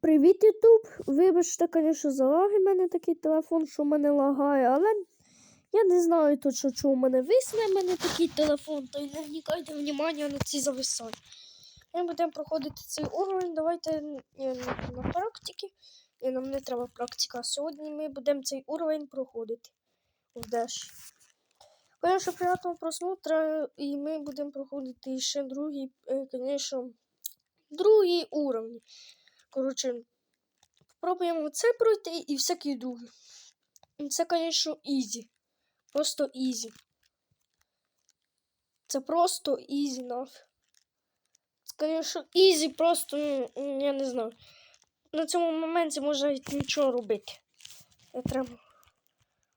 Привіт, Ютуб! Вибачте, звісно, за лаги в мене такий телефон, що в мене лагає, але я не знаю точно, чого в мене висне в мене такий телефон, то й не вникайте внимання на ці зависання. Ми будемо проходити цей уровень. Давайте е, на практики. Ні, нам не треба практика. Сьогодні ми будемо цей уровень проходити в Dash. Конечно, приятного просмотра, і ми будемо проходити ще другий, е, звісно, другий уровень. Коротше, спробуємо це пройти і всякий другий. І Це, звісно, ізі. Просто ізі. Це просто ізі нафіг. Це, звісно, ізі, просто, я не знаю. На цьому моменті можна нічого робити. Не треба.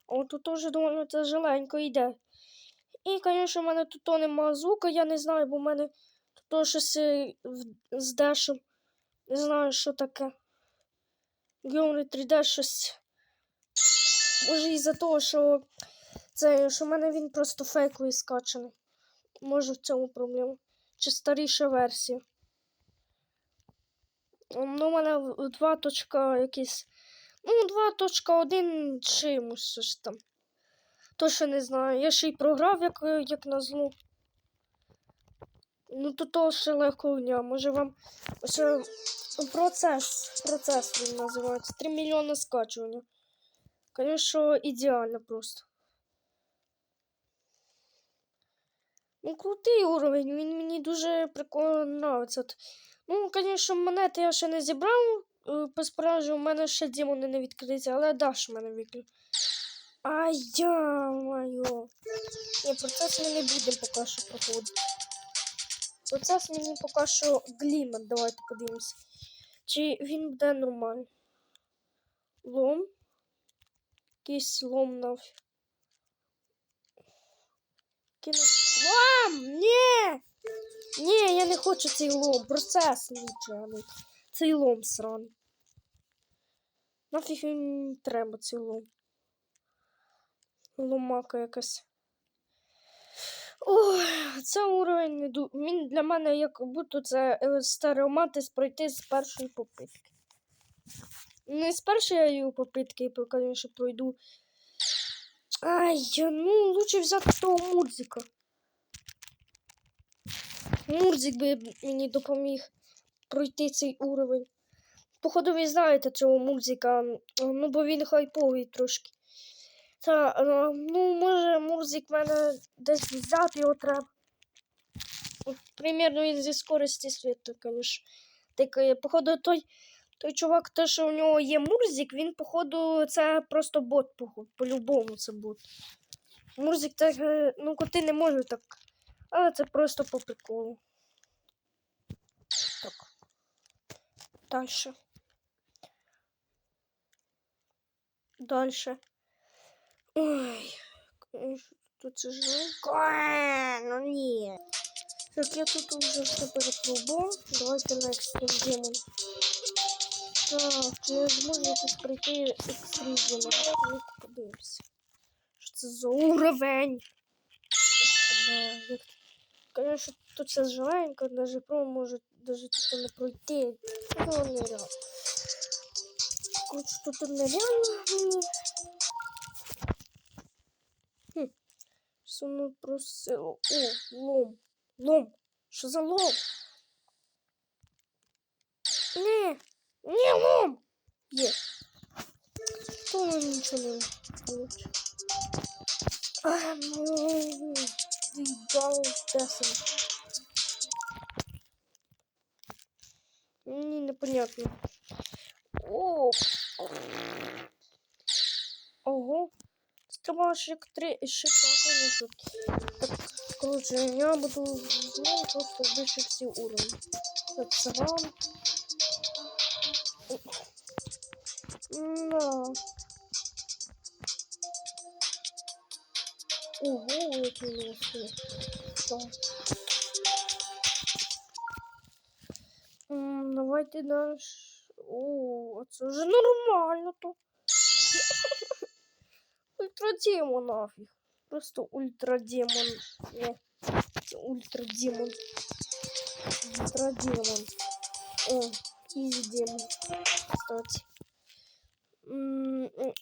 О, тут теж доволі тяжеленько йде. І, звісно, в мене тут то нема звука, я не знаю, бо в мене тут щось е, з дешем. Не знаю, що таке. Геомри 3D щось. Може із-за того, що це, що в мене він просто фейковий скачаний. Може в цьому проблема. Чи старіша версія. Ну, у мене в- два точка якісь. Ну, 2.1 чимось щось там. Точно не знаю. Я ще й програв, як, як назло. Ну, то то ще легко дня. Може вам ось е, процес. Процес він називається. 3 мільйони скачування. Звісно, ідеально просто. Ну, крутий уровень, він мені дуже прикольно нравиться. Ну, звісно, монети я ще не зібрав. е, По справжньому у мене ще демони не відкриті, але даш мене виклю. Ай я моє. Ні, процес ми не будемо поки що проходити. Процес мені поки що глімер. Давайте подивимося. Чи він буде нормальний. Лом. Якийсь лом нафіг. Кину. Лом! Ні! Ні, я не хочу цей лом. Процес а цей лом сраний. Нафіг він треба цей лом. Ломака якась. Це уровень. Він для мене як будто це е, стереоматис пройти з першої попитки. Не з першої попитки, звісно, пройду. Ай, ну лучше взяти того Мурзика. Мурзик би мені допоміг пройти цей уровень. Походу, ви знаєте цього Мурзика, ну бо він хайповий трошки. Та, ну, може, Мурзик мене десь взяти його треба. От, Примірно зі скорості світу, звісно. Так, е, походу, той, той чувак, те, що у нього є Мурзик, він, походу, це просто бот. По-любому це бот. Мурзик так, е, ну, коти не можуть так. Але це просто по приколу. Так. Дальше. Дальше. Ой, конечно, тут це жалко. Ну ні. Так, я тут уже все перепробував. Давайте на екстрим. Так, я зможу якось пройти екстрим? Ну, подивимося. Що це за уровень? Конечно, тут все жаленько, даже про може даже тут не пройти. Ну, нереально. Короче, тут нереально. Хм. Що воно просило? О, лом. Лом. Що за лом? Не. Не лом. Є. То воно нічого не получить. А, ну, Заебал Тесло. Мені непонятно. О. Ого. Треба ще як три ще конечно. Так, короче, я буду ну, просто більше всі уровні. Так, сарам. Да. Ого, який легкий. Так. М, Давайте наш. О, це вже нормально то. Ультрадемон нафіг. Просто ультрадемон. Не. Ультрадемон. Ультрадемон. О, Ізі демон. Кстати. М, м.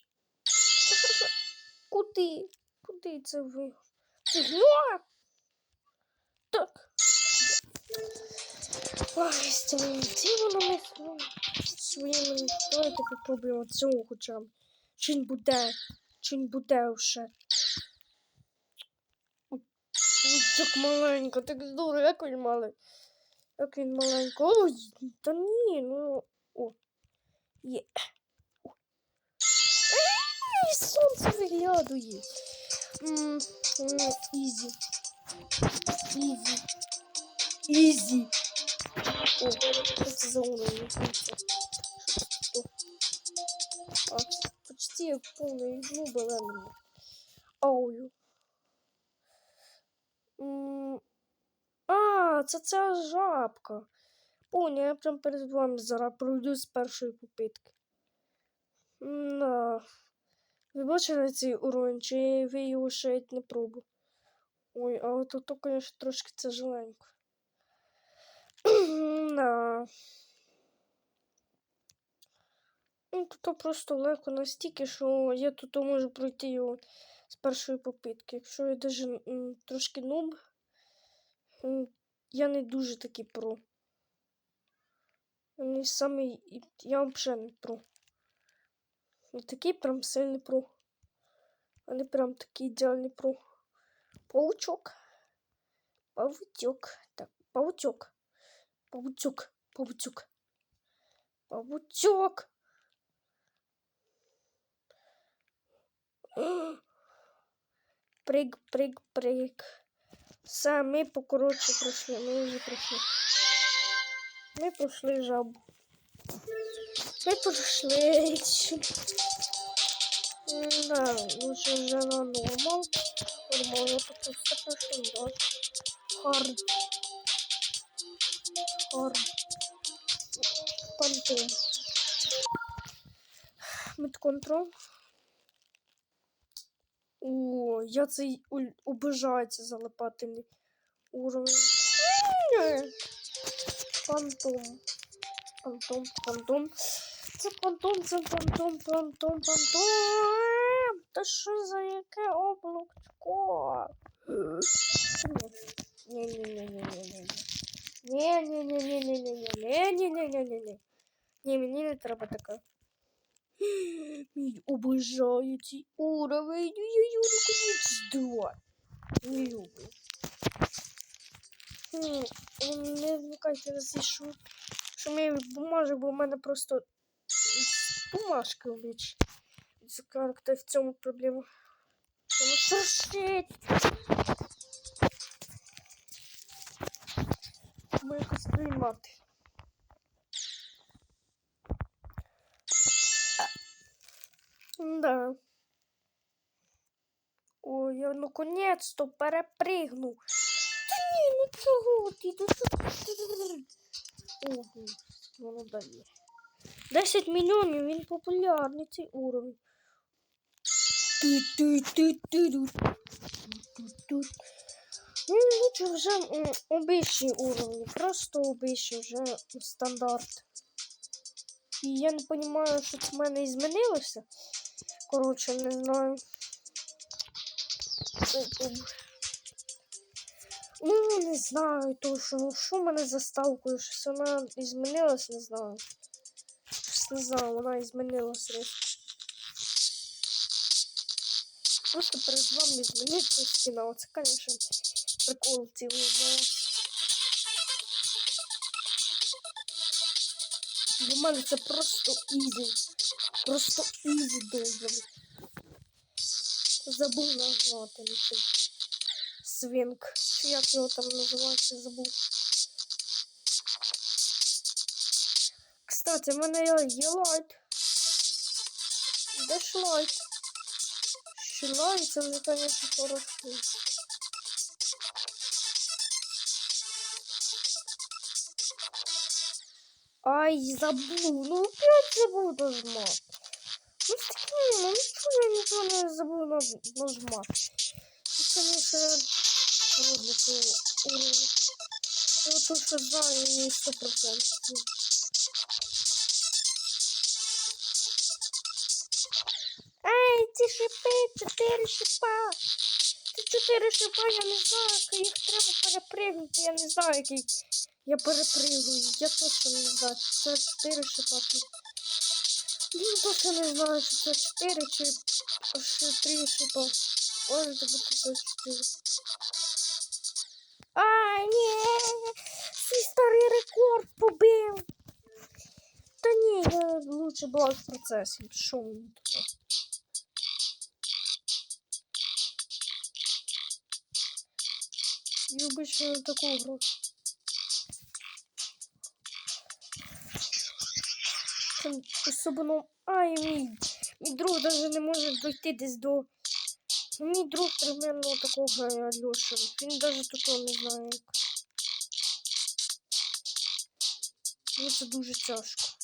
Куди? Куди це ви? Фігня! Так. Ой, з цими демонами ну, своїми. Давайте попробуємо цього хоча б. Чи він буде? Чи він буде вже? Як маленько, так здорово, як він маленький. Як він маленько. Ой, та ні, ну. О. Є. Ей, сонце виглядує. М, Ізі. Ізі. Ізі. О, це за уровень? Що це? Що? А, почти як повний ну, беленому. Аую. М, А, це ця жабка. Понял, я прям перед вами зараз пройду з першої попитки. На. Ви бачили цей уровень, чи ви його ще не пробували? Ой, а от то, конечно, трошки це жаленько. На. Ну, тут просто легко настільки, що я тут можу пройти його з першої попитки. Якщо я даже трошки нуб, я не дуже такий про. Не самий. Я взагалі не про. Не такий прям сильний про. А не прям такий ідеальний про. Паучок. Павутюк. Так, паучок. Паучок. Паучок. Паучок. Приг, приг, приг. Все, ми покоротше пройшли. Ми вже пройшли. Ми пройшли жабу. Ми пройшли. Да, лучше вже на нормал. Нормально, тут все пройшло, да. Хард. Хард. Пантон. Мідконтрол. О, я цей обожаю ці залипательний уровень. Фантом. Фантом, фантом. Це фантом, це фантом, фантом, фантом. Та що за яке облачко? Ні-ні-ні-ні-ні-ні. Ні-ні-ні-ні-ні-ні-ні-ні-ні-ні-ні-ні. Ні, мені не треба таке. Обожаю цей уровень. Ой-ой-ой, наконець-то. Не люблю. Ні, не вмикайте на цей шум. Мені бумажок, бо в мене просто бумажки облич. Це як-то в цьому проблема. Воно шуршить. Ми якось приймати. Да. Ой, я наконец-то перепригну. Та ні, ну чого ти? Ого, воно дає. 10 мільйонів, він популярний цей уровень. Ну, лучше вже обичний уровень, просто обичний вже стандарт. І я не розумію, що в мене змінилося. Коротше, не знаю. Ну, не знаю точно. Що мене за ставкою? Щось вона змінилась, не знаю. Щось не знаю, вона змінилась різко. Просто перед вами зміниться стіна. Оце, звісно, прикол цілий. Для мене це просто ізі. Просто ізі довго. Забув назвати цей свінг. Чи як його там називається, забув. Кстати, в мене є, лайт. Де ж лайт? Що лайт. Ай, забув. Ну опять забув нажмати. Ну, я нічого не забув нажмати. Це не все робити уровень. Я то все знаю і 100%. Ай, ці шипи, чотири шипа. Ці чотири шипа, я не знаю, їх треба перепригнути, я не знаю, який я перепригую. Я точно не знаю. Це чотири шипа чи- Я точно не знаю, чи це чотири чи чи три шипа. Може бути це чотири. А, ні, свій старий рекорд побив. Та ні, я лучше була в процесі. Що мені тут? Обычно не таку гру. Там Особливо. Ай, мій. Мій друг навіть не може дойти десь до. Мій друг примерно такого Льоша. Він навіть такого не знає як. Ну, це дуже тяжко.